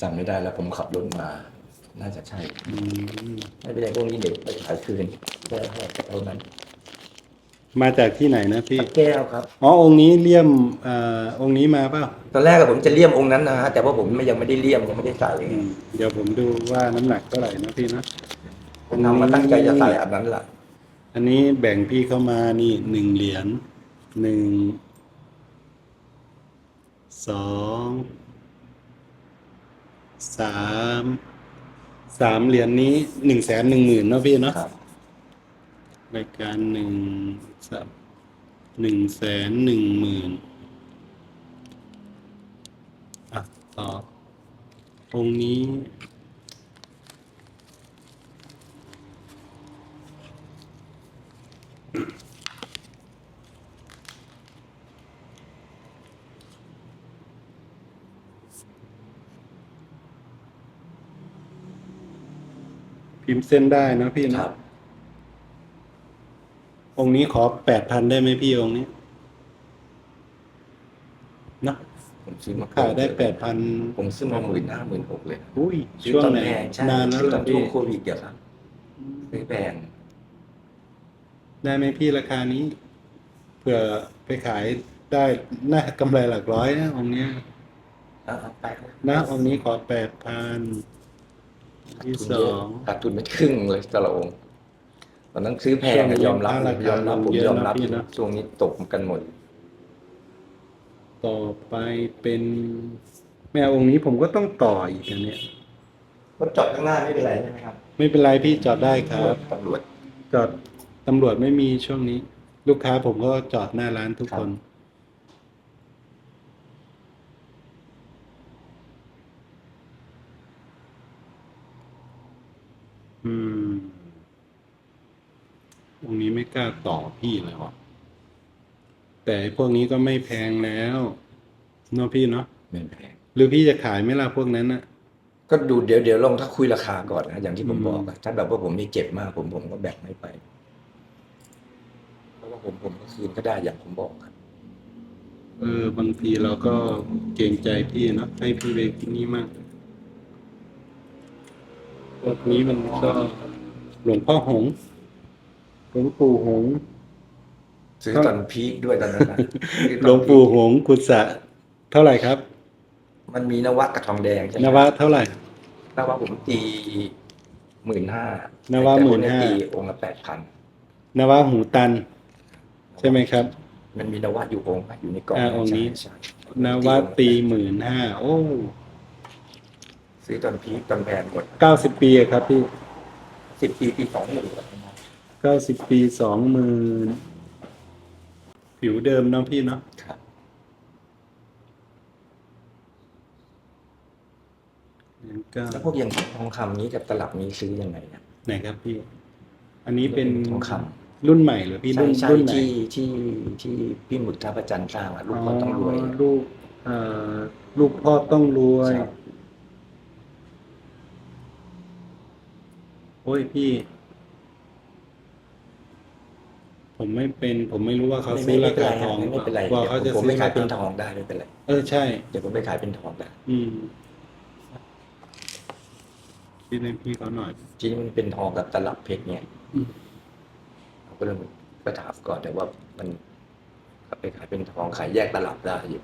จำไม่ได้แล้วผมขับรถมา น่าจะใช่อืมไม่เป็นไรพวกนี้เด็กไปขายคืนแค่แค่เท่านั้นมาจากที่ไหนนะพี่ แก้วครับ อ๋อ องค์นี้เลี่ยมเอ่อองค์นี้มาเปล่าตอนแรกอะผมจะเลี่ยมองค์นั้นนะฮะแต่ว่าผมไม่ยังไม่ได้เลี่ยมยังไม่ได้ใส่อืมเดี๋ยวผมดูว่าน้ำหนักเท่าไหร่นะพี่นะผมทำมาตั้งใจจะใส่อันนั้นแหละอันนี้แบ่งพี่เข้ามานี่หนึ่งเหรียญหนึ่งสอง สามสามเหรียญนี้หนึ่งแสนหนึ่งหมื่นเนาะพี่เนาะครับ รายการหนึ่งสับหนึ่งแสนหนึ่งหมื่นอะต่อองค์นี้ พิมพ์เส้นได้นะพี่คนะรับองค์นี้ขอแปดพันได้ไหมพี่องค์นี้นะผมซื้อมาขายได้แปดพันผมซื้อมาหมื่นห้าหมื่นหกเลยอุ้ยซื้อช่วงตอนไหนแพงใช่นานแล้วซื้อเหตรออนช่วพี่งโควิดเดี๋ยวครับซื้อแพงได้ไหมพี่ราคานี้เผื่อไปขายได้น่ากำไรหลักร้อยนะองค์เนี้ยอะเอาไปนะองค์นี้ขอแปดพัน ที่สอง ขาดทุนไม่ครึ่งเลยแต่ละองค์ตอนนั้นซื้อแพงอะยอมรับยอมรับผมยอมรับช่วงนี้ตกกันหมด ต่อไปเป็นแม่องค์นี้ผมก็ต้องต่ออีกอันเนี่ย รถจอดข้างหน้าไม่เป็นไรใช่ไหมครับไม่เป็นไรพี่จอดได้ครับตำรวจ จอดตำรวจไม่มีช่วงนี้ ลูกค้าผมก็จอดหน้าร้านทุกคนอืม ตรงนี้ไม่กล้าต่อพี่เลยวะแต่ไอ้พวกนี้ก็ไม่แพงแล้วเนาะพี่เนาะไม่แพงหรือพี่จะขายไหมล่ะพวกนั้นอะก็ดูเดี๋ยวเดี๋ยวลองถ้าคุยราคาก่อนนะอย่างที่ผมอืมบอกอะถ้าแบบว่าผมไม่เจ็บมากผมผมก็แบ่งไม่ไปเพราะว่าผมผมก็คืนก็ได้อย่างผมบอกครับเออบางทีเราก็เกรงใจพี่เนาะให้พี่ไปที่นี่มากพวกนี้มันก็หลวงพ่อหงส์ หลวงปู่หงส์ซื้อครับตอนพีคด้วยตอนนั้นนะซื้อตอนหลวงปู่หงส์กุศะเท่าไหร่ครับ มันมีนวะกับทองแดงใช่ไหมนวะเท่าไหร่ นวะผมตีหมื่นห้านวะแต่ค15,000ตีองค์ละแปดพันนวะหูตัน ใช่ไหมครับ มันมีนวะอยู่องค์นะอยู่ในกล่องอ่าองค์นี้ ใช่ใช่นวะตีหมื่นห้าโอ้ซื้อตอนพีคตอนแพงหมดเก้าสิบปีอะครับพี่สิบปีปีสองหมื่น เก้าสิบปีสองหมื่นผิวเดิมเนาะพี่เนาะครับแล้วก็แล้วพวกอย่างทองคำนี้กับตลับนี้ซื้อยังไงนะไหนครับพี่ อันนี้เป็นทองครุ่นใหม่เหรือพี่ใช่รุ่นใช่รุ่นไหนที่ที่ที่พี่หมุดท่าประจันทร์สร้างอะลูกพ่อต้องรวย ลูกเอ่อลูกพ่อต้องรวยใช่โอ้ยพี่ ผมไม่เป็น ผมไม่รู้ว่าเขาซื้อราคาทองไม่เป็นไรว่าเดี๋ยวเขาจะผมซื้อไม่ขายเป็นรคทองได้ไม่เป็นไรเออใช่ เดี๋ยวผมไปขายเป็นทองได้อืมพี่ให้พี่เขาหน่อยจริงๆมันเป็นทองกับตลับเพชรเนี่ยอืมเราก็เลยไปถามก่อนแต่ว่ามันไปขายเป็นทองขายแยกตลับได้อยู่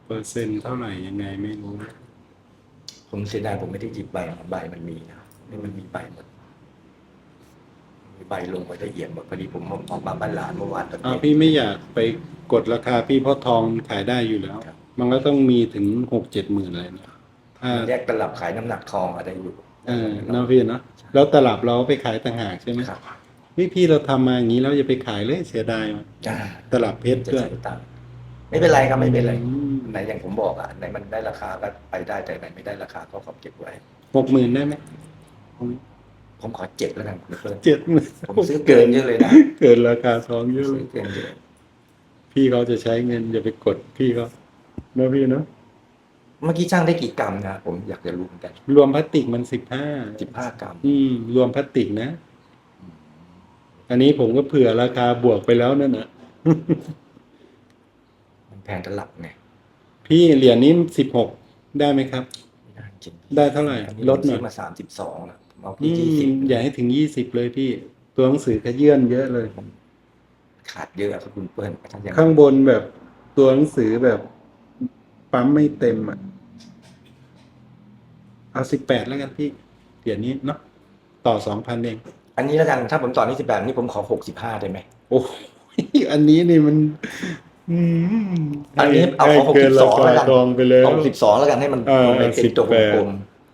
เปอร์เซ็นต์เท่าไหร่ยังไงไม่รู้ ผมเสียดายผมไม่ได้หยิบใบมาใบมันมีนะนี่มันมีใบหมดมีใบลงไปละเอียดหมดพอดีผมออกมาบ้านหลานเมื่อวานตอนอ่าเย็น พี่ไม่อยากไปกดราคาพี่เพราะทองขายได้อยู่แล้ว ครับ มันก็ต้องมีถึงหกเจ็ดหมื่นเลยเนี่ยถ้าแยกตลับขายน้ำหนักทองอะไรอยู่เออเนาะพี่เนาะแล้วตลับเราไปขายต่างหากใช่ไหมครับพี่พี่เราทำมาอย่างนี้แล้วอย่าไปขายเลยเสียดายมันอ่าตลับเพชรจะด้วยใช้ตังค์ไม่เป็นไรครับไม่เป็นไร อืม ไหนอย่างผมบอกอะไหนมันได้ราคาก็ไปได้แต่ไหนไม่ได้ราคาก็ขอเก็บไว้ หกหมื่นได้ไหมผมขอเจ็บแล้วกันคุณเพิ่มเจ็ดหมื่นผมซื้อเกินเยอะเลยนะเกินราคาทองเยอะเลซื้อยเกินเยอะพี่เขาจะใช้เงินอย่าไปกดพี่เขาเนาะพี่เนาะเมื่อกี้ช่างได้กี่กรัมนะผมอยากจะรู้เหมือนกันรวมพลาสติกมันสิบห้าสิบห้ากรัมอืม รวมพลาสติกนะออันนี้ผมก็เผื่อราคาบวกไปแล้วนั่นนะมันแพงตลับไง พี่เหรียญนี้สิบหกได้ไหมครับไม่น่าจริงได้เท่าไหร่อันนี้ลลดดหน่อยมาสามสิบสองแล้วเอาอืพี่ยี่สิบมอย่าให้ถึงยี่สิบเลยพี่ ตัวหนังสือขยื่นเยอะเลย ขาดเยอะครับคุณเปิ้ลถ้าอย่างข้างบนแบบตัวหนังสือแบบปั๊มไม่เต็มอะเอาสิบแปดแล้วกันพี่เหรียญนี้เนาะต่อสองพันเอง อันนี้แล้วกันถ้าผมต่อนี่สิบแปดนี่ผมขอหกสิบห้าได้ไหมโอ้ยอันนี้นี่มัน อืมอันนี้เอาให้ขอเกินรา62คาแล้วกันทองไปแล้ว เอาสิบสองแล้วกันให้มันเออลงไปเป็นตัว18กลม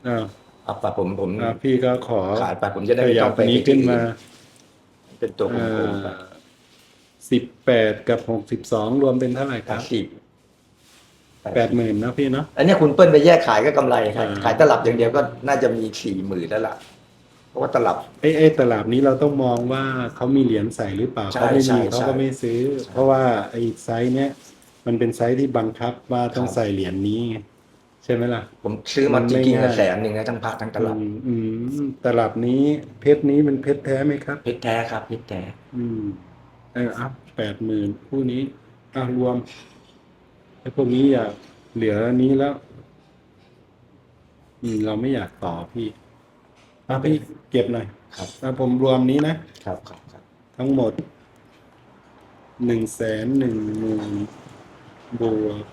อ่าๆเอาไปผมผมอ่าพี่ก็ขอขายไปผมจะได้ขไม่ยัต้บองไปนี้ขึ้นมาเป็นตัวกลมๆไปสิบแปดกับหกสิบสองรวมเป็นเท่าไหร่คแปรับดสิบแปดหมื่นนะพี่เนาะ อันนี้คุณเปิ้ลไปแยกขายก็กำไรครับอ่า ขายตลับอย่างเดียวก็น่าจะมีสี่หมื่นแล้วล่ะเพ ราะว่าตลับ ไอ้ไอ้ตลาดนี้เราต้องมองว่าเขามีเหรียญใส่หรือเปล่าใช่เขาไม่ใช่มีเขาใช่ก็ไม่ซื้อ ใช่ เพราะว่าไอ้ไซส์เนี้ยมันเป็นไซส์ที่บังคับว่าต้องครับใส่เหรียญนี้ไงใช่ไหมล่ะ ผมซื้อมามันจไม่ริงๆง่าย แสนหนึ่งนะทั้งพระทั้งตลับอืมอืมตลับนี้เพชรนี้เป็นเพชรแท้ไหมครับ เพชรแท้ครับเพชรแท้อืมเอออัพแปดหมื่นคู่นี้อะรวมไอ้พวกนี้อยากเหลือนี้แล้ว อืม เราไม่อยากต่อพี่ อะพี่เก็บหน่อยครับ อะผมรวมนี้นะ ครับครับครับทั้งหมดหนึ่งแสนหนึ่งหมื่นบวก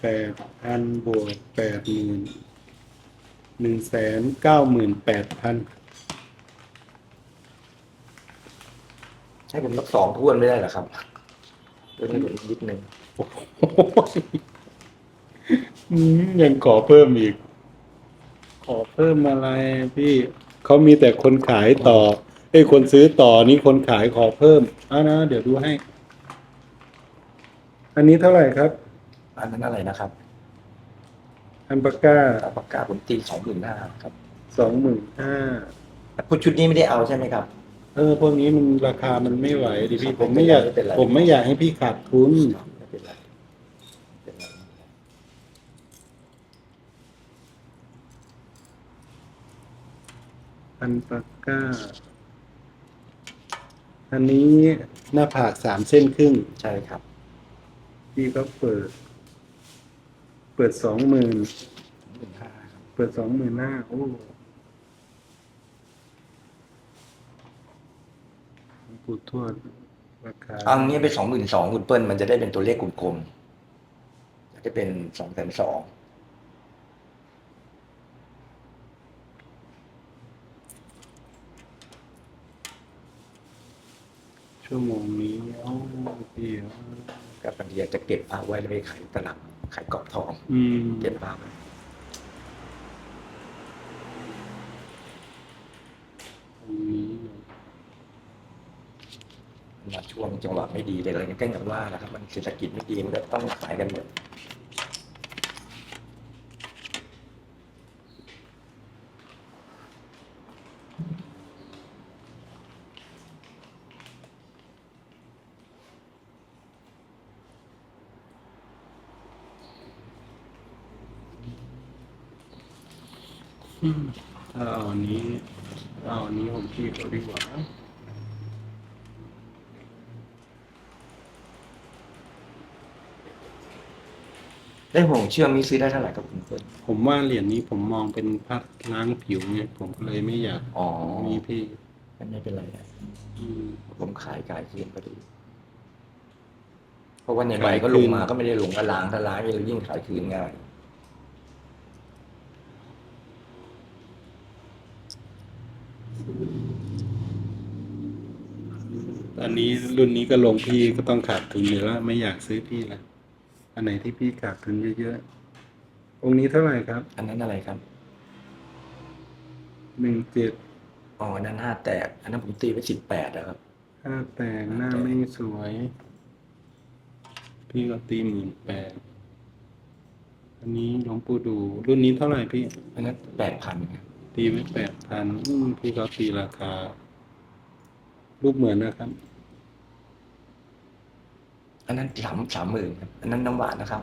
แปดพันบวกแปดหมื่นหนึ่งแสนเก้าหมื่นแปดพันให้ผมนับสองท้วนไม่ได้เหรอครับเรื่องนี้ผมนิดนึง โอ้โห อืมยังขอเพิ่มอีก ขอเพิ่มอะไรพี่เขามีแต่คนขายต่อไอ้ยคนซื้อต่อนี่คนขายขอเพิ่มอะนะ เดี๋ยวดูให้ อันนี้เท่าไหร่ครับ อันนั้นอะไรนะครับอันปาก้าอัลปากกาผมตีสองหมื่นห้าครับสองหมื่นห้าพูดชุดนี้ไม่ได้เอาใช่ไหมครับ เออพวกนี้มันราคามันไม่ไหวดิพี่ครับผมไม่อยากไม่เป็นไรผมไม่อยากให้พี่ขาดทุน ไม่เป็นไรไม่เป็นไร อันปาก้า อันนี้หน้าผากสามเส้นครึ่งใช่ครับ พี่ก็เปิด เปิดสองหมื่นหมื่นห้าครับเปิดสองหมื่นห้าโอ้หลวงปู่ทวดราคาเอางี้ไปสองหมื่นสองคุณเปิ้ลมันจะได้เป็นตัวเลขกลมๆจะเป็นสองแสนสอง ชั่วโมงนี้โอ้พี่กับบางทีอยากจะเก็บพระไว้แล้วไปขายตลับขายกรอบทอง อืมเก็บพระไว้ตรงนี้มาช่วงจังหวะไม่ดีเลยอะไรเงี้ยก็อย่างว่าแหละครับ มันเศรษฐกิจไม่ดีมันก็ต้องขายกันหมด ถ้าเอาอันนี้เอาอันนี้ผมพี่เขาดีกว่าได้ห่วงเชื่อมมีซื้อได้เท่าไหร่ครับคุณเปิ้ลผมว่าเหรียญนี้ผมมองเป็นพัดล้างผิวไงผมก็เลยไม่อยากอ๋อมีพี่ไม่เป็นไรนะอืมผมขายกายคืนพอดีเพราะว่าในใบขายก็ลงคืนมาก็ไม่ได้ลงกระล้างถ้าล้างยิ่งยิ่งขายคืนง่าย อันนี้รุ่นนี้ก็ลงพี่ก็ต้องขาดทุนอยู่แล้วไม่อยากซื้อพี่ละอันไหนที่พี่ขาดทุนเยอะๆองค์นี้เท่าไหร่ครับอันนั้นอะไรครับ หนึ่งเจ็ดอ๋ออันนั้นห้าแตก อันนั้นผมตีไปสิบแปดนะครับ ห้าแต่งหน้าไม่สวย พี่ก็ตีหมื่นแปดอันนี้หลวงปู่ดู รุ่นนี้เท่าไหร่พี่ อันนั้นแปดพันครับตีไว้แปดพันพี่ก็ตีราคารูปเหมือนนะครับ อันนั้นสามสามหมื่นครับอันนั้นน้ำหวานนะครับ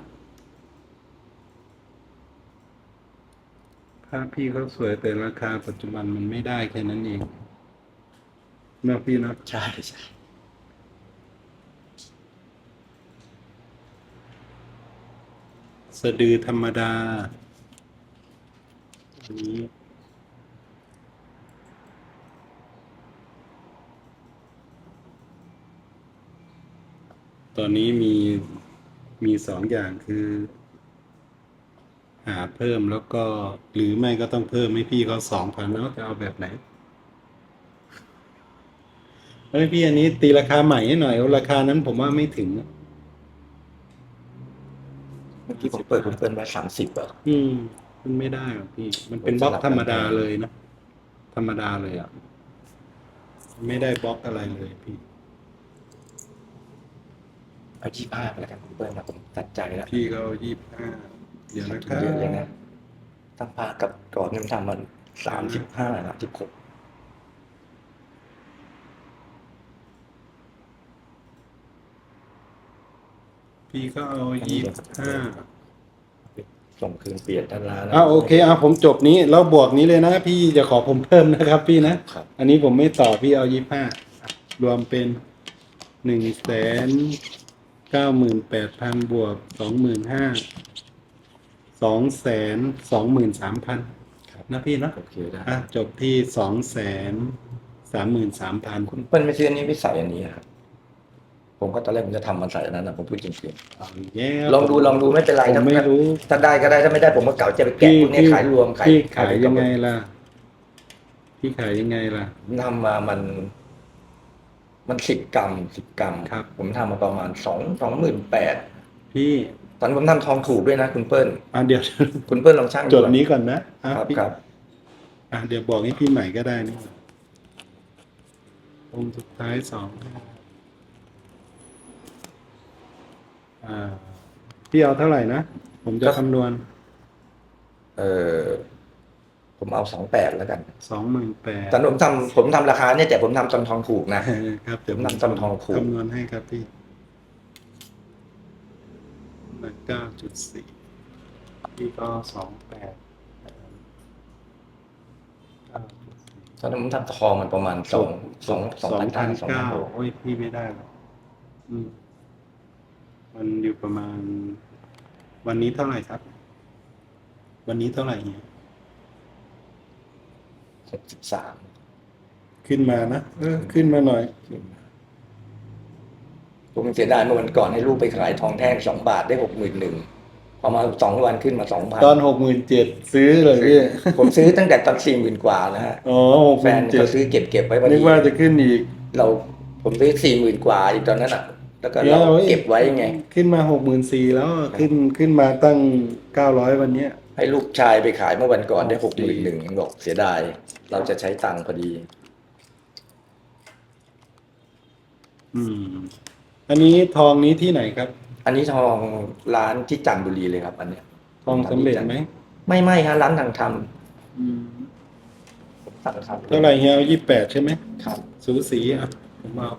ภาพพี่เขาสวยแต่ราคาปัจจุบันมันไม่ได้แค่นั้นเองนะพี่นะใช่ใช่สะดือธรรมดาอันนี้ ตอนนี้มีมีสองอย่างคือ หาเพิ่มแล้วก็ หรือไม่ก็ต้องเพิ่มให้พี่เขาสองพันแล้วจะเอาแบบไหนเฮ้ยพี่อันนี้ตีราคาใหม่ให้หน่อยเอาราคานั้นผมว่าไม่ถึงอะเมื่อกี้ผมเปิดผมเปิดไว้สามสิบอะอืมมันไม่ได้หรอกพี่ มันเป็นบล็อกธรรมดาเลยนะ ธรรมดาเลยอะ ไม่ได้บล็อกอะไรเลยพี่ เอายี่ห้าไปแล้วกันคุณเปิ้ลนะผมตัดใจแล้วพี่ก็ยี่ห้าเดี๋ยวนะคขารัดทุนเยอะเลยนะ บตั้งพากับก่อนเงินทำมันสามสิบห้าสามสิบหกพี่ก็เอายี่ห้าส่งคืนเปลี่ยนท่านร้านอ่าโอเคอะผมจบนี้แล้วบวกนี้เลยนะพี่จะขอผมเพิ่มนะครับพี่นะ ครับ อันนี้ผมไม่ต่อพี่เอายี่ห้ารวมเป็นหนึ่งแสน เก้าหมื่นแปดพันบวกสองหมื่นห้าสองแสนสองหมื่นสามพันครับนะพี่เนาะโอเคได้อะจบที่สองแสนสามหมื่นสามพันคุณเปิ้ลไม่ซื้ออันนี้ไม่ใส่อันนี้ครับผมก็ตอนแรกผมจะทำมันใส่อันนั้นนะผมพูดจริงๆลองดูลองดูไม่เป็นไรผมนะไม่รู้ถ้าได้ก็ได้ถ้าไม่ได้ผมก็เก่าจะไปแกะพี่พวกนี้พี่ขายรวมขายพี่ขายเป็นยังไงกระล่ะพี่ขายยังไงล่ะผมทำมามัน มันสิบกรัมสิบกรัมครับ ผมทำมาประมาณสองสองหมื่นแปดพี่ตอนผมทำทองถูกด้วยนะคุณเปิ้ลอะเดี๋ยว คุณเปิ้ลลองช่างจดก่อนี้ก่อนนะอะครับพี่ครับ อะเดี๋ยวบอกให้พี่ใหม่ก็ได้นี่องค์สุดท้ายสองอ่า พี่เอาเท่าไหร่นะ ผมจะคำนวณ เออ ผมเอาสองแปดแล้วกันสองหมื่นแปดตอนผมทำผมทำราคาเนี่ยแต่ผมทำตอนทองถูกนะ ครับเดี๋ยวผมนำจำทองขูดคำนวณให้ครับพี่เก้าจุดสี่พี่ก็สองแปดเก้าจุดสี่ตอนนั้นผมทำทองมันประมาณสองสองสองพันพัห้านสองพัเก้านหกโอ้ยพี่ไม่ได้หรอกอืมมันอยู่ประมาณ วันนี้เท่าไหร่ครับ วันนี้เท่าไหร่เนี่ย หกสิบสามขึ้นมานะเออขึ้นมาหน่อย ผมเสียดายเมื่อวันก่อนให้ลูกไปขายทองแท่งสองบาทได้หกหมื่นหนึ่งพอมาสองวันขึ้นมาสองพันตอนหกหมื่นเจ็ดซื้อเลยพี่ผมซื้อตั้งแต่ตอนสี่หมื่นกว่านะฮะอ๋อหกหแฟมื่นนเจ็ดเขาซื้อเก็บเก็บไว้พอนึดีกว่าจะขึ้นอีก เราผมซื้อสี่หมื่นกว่าอีกตอนนั้นอะแล้วก็เดี๋ยวเราอ้เก็บไว้ไง ขึ้นมาหกหมื่นสี่แล้วขึ้นขึ้นมาตั้งเก้าร้อยวันเนี้ยให้ลูกชายไปขายเมื่อวันก่อนได้หกหดีมื่นหนึ่งบอกเสียดาย เราจะใช้ตังค์พอดี อืม อันนี้ทองนี้ที่ไหนครับ อันนี้ทองร้านที่จันทบุรีเลยครับ อันเนี้ยทองสำเร็จไหมไม่ไม่ฮะร้านทางทอืมำสั่งทำเท่าไหร่เฮียยี่แปดใช่ไหมครับ สูสีอะผมเอา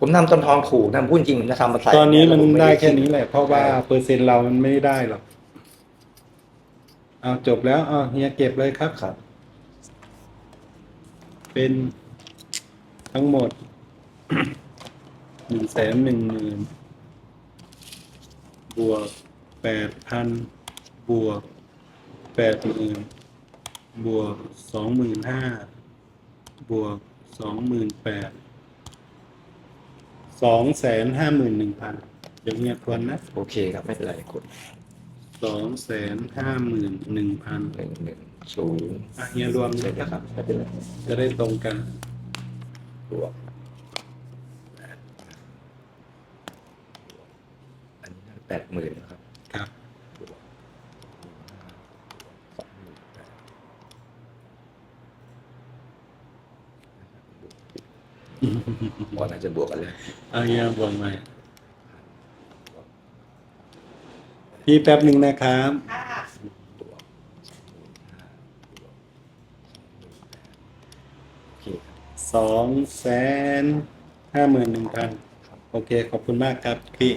ผมทำตอนทองขู่นะผมพูดจริงผมจะทำมาใส่ตอนนี้มันผได้ม่แค่นี้แหละ เพราะว่าเปอร์เซ็นต์เรามันไม่ได้หรอก เอาจบแล้วเอาเฮียเก็บเลยครับ ครับ เป็นทั้งหมด หนึ่งแสนหนึ่งหมื่นบวกแปดพันบวกแปดหมื่นบวกสองหมื่นห้าบวกสองหมื่นแปดสองแสนห้าหมื่นหนึ่งพันเดี๋ยวเงียบทวนนะ โอเคครับ ไม่เป็นไรกด สองแสนห้าหมื่นหนึ่งพันหนึ่งหนึ่งศูนย์อะเฮียรวมเลใช่ยไหมครับครับไม่เป็นไรจะได้ตรงกันบวกอันนี้แปดหมื่นนะครับครับก่อนน่าจะบวกกันเลยเอาเฮียบอกมา พี่แป๊บหนึ่งนะครับสองแสนห้าหมื่นหนึ่งพันโอเค ขอบคุณมากครับพี่